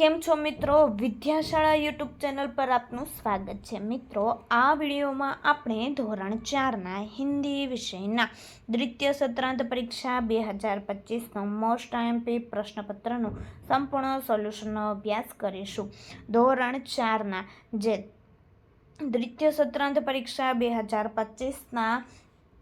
કેમ છો મિત્રો? વિદ્યાશાળા યુટ્યુબ ચેનલ પર આપનું સ્વાગત છે. મિત્રો, આ વિડીયોમાં આપણે ધોરણ ચારના હિન્દી વિષયના દ્વિતીય સત્રાંત પરીક્ષા બે હજાર પચીસનો મોસ્ટ આઈએમપી પ્રશ્નપત્રનું સંપૂર્ણ સોલ્યુશનનો અભ્યાસ કરીશું. ધોરણ ચારના જે દ્વિતીય સત્રાંત પરીક્ષા બે હજાર પચીસના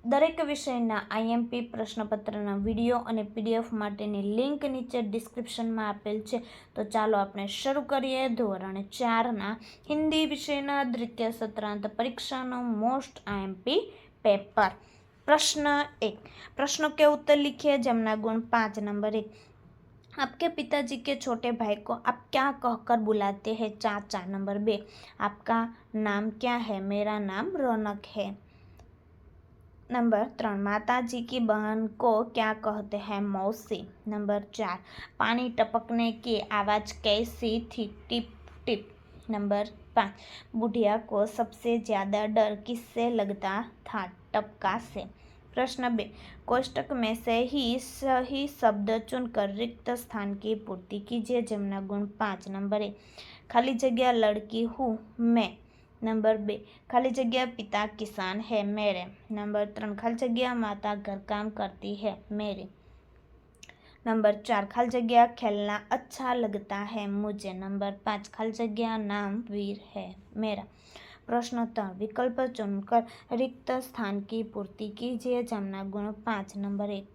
દરેક વિષયના આઈએમપી પ્રશ્નપત્રના વિડીયો અને પીડીએફ માટેની લિંક નીચે ડિસ્ક્રિપ્શનમાં આપેલ છે તો ચાલો આપણે શરૂ કરીએ ધોરણ ચારના હિન્દી વિષયના દ્વિતીય સત્રાંત પરીક્ષાનો મોસ્ટ આઈએમપી પેપર પ્રશ્ન એક प्रश्नों के उत्तर लिखिए जमुना गुण पाँच नंबर एक आपके पिताजी के छोटे भाई को आप क्या कहकर बुलाते हैं चाचा नंबर बे आपका नाम क्या है मेरा नाम रौनक है नंबर ત્રણ माताजी की बहन को क्या कहते हैं मौसी नंबर चार पानी टपकने की आवाज़ कैसी थी टिप टिप नंबर पाँच बुढ़िया को सबसे ज़्यादा डर किससे लगता था टपका से प्रश्न बे कोष्टक में से ही सही शब्द चुनकर रिक्त स्थान की पूर्ति कीजिए जमुना गुण पाँच नंबर एक खाली जगह लड़की हूँ मैं नंबर बे खाली जगह पिता किसान है मेरे नंबर ત્રણ ખાલી જગ્યા माता घर काम करती है मेरे नंबर चार खाली जगह खेलना अच्छा लगता है मुझे नंबर पाँच खाली जगह नाम वीर है मेरा प्रश्न त्रण विकल्प चुनकर रिक्त स्थान की पूर्ति कीजिए जमना गुण पाँच नंबर एक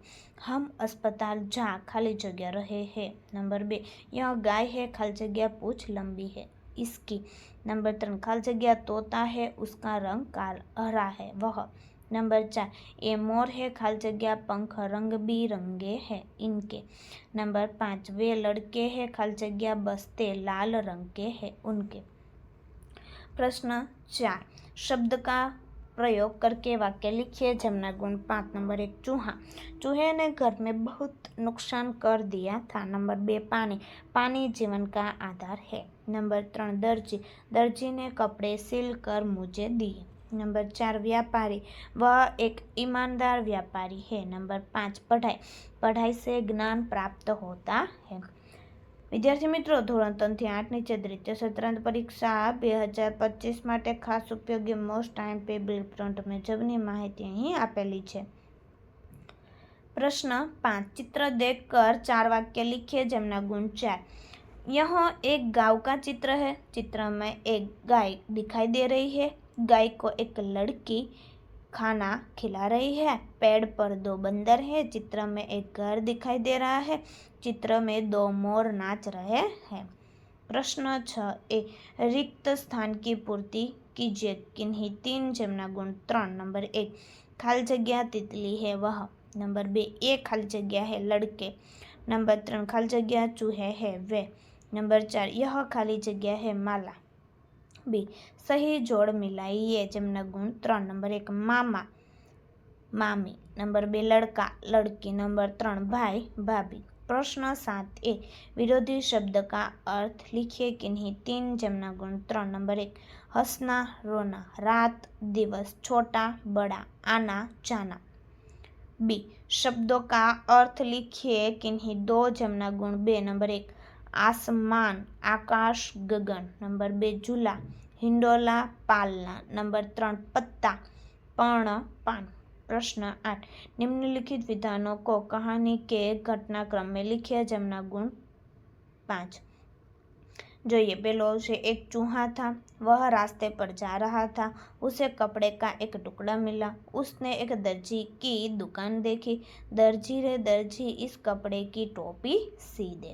हम अस्पताल जा खाली जगह रहे हैं नंबर बे यह गाय है खाली जगह पूछ लंबी है इसकी नंबर तीन खाली जगह तोता है, उसका रंग काल हरा है। वह नंबर चार ए मोर है खाल जगह पंख रंग बिरंगे है इनके। नंबर पाँच, वे लड़के हैं खाल जगह बस्ते लाल रंग के हैं उनके। प्रश्न चार, शब्द का प्रयोग करके वाक्य लिखिए जमुना गुण पाँच नंबर एक चूहा चूहे ने घर में बहुत नुकसान कर दिया था नंबर बे पानी पानी जीवन का आधार है नंबर तीन दर्जी दर्जी ने कपड़े सिल कर मुझे दिए नंबर चार व्यापारी वह एक ईमानदार व्यापारी है नंबर पाँच पढ़ाई पढ़ाई से ज्ञान प्राप्त होता है વિદ્યાર્થી મિત્રો ધોરણ ત્રણથી આઠ નીચે દ્વિતીય સત્રાંત પરીક્ષા બે હજાર પચીસ માટે ખાસ ઉપયોગી most time pay bill print મુજબની માહિતી અહીં આપેલી છે प्रश्न पाँच चित्र देखकर चार वाक्य लिखिए जमुना गुण चार यह एक गांव का चित्र है चित्र में एक गाय दिखाई दे रही है गाय को एक लड़की खाना खिला रही है पेड़ पर दो बंदर है चित्र में एक घर दिखाई दे रहा है चित्र में दो मोर नाच रहे हैं प्रश्न छ ए रिक्त स्थान की पूर्ति कीजिए किन्हीं तीन जमुना गुण त्रण नंबर एक खाली जगह तितली है वह नंबर बे ए खाली जगह है लड़के नंबर ત્રણ ખાલી જગ્યા ચૂહે है वे नंबर चार यह खाली जगह है माला बी सही जोड़ मिलाइए जमुना गुण ત્રણ नंबर एक मामा मामी नंबर બે लड़का लड़की नंबर ત્રણ भाई भाभी प्रश्न सात ए विरोधी शब्द का अर्थ लिखिए किन्हीं तीन जमुना गुण ત્રણ नंबर एक हंसना रोना रात दिवस छोटा बड़ा आना जाना बी शब्दों का अर्थ लिखिए किन्हीं दो जमुना गुण बे नंबर एक आसमान आकाश गगन नंबर बे झूला हिंडोला पालना नंबर ત્રણ पत्ता पर्ण पान प्रश्न आठ निम्नलिखित विधानों को कहानी के घटनाक्रम में लिखिए जमुना गुण पाँच જોઈએ પેલો છે एक चूहा था वह रास्ते पर जा रहा था उसे कपड़े का एक टुकड़ा मिला उसने एक दर्जी की दुकान देखी दर्जी रे दर्जी इस कपड़े की टोपी सी दे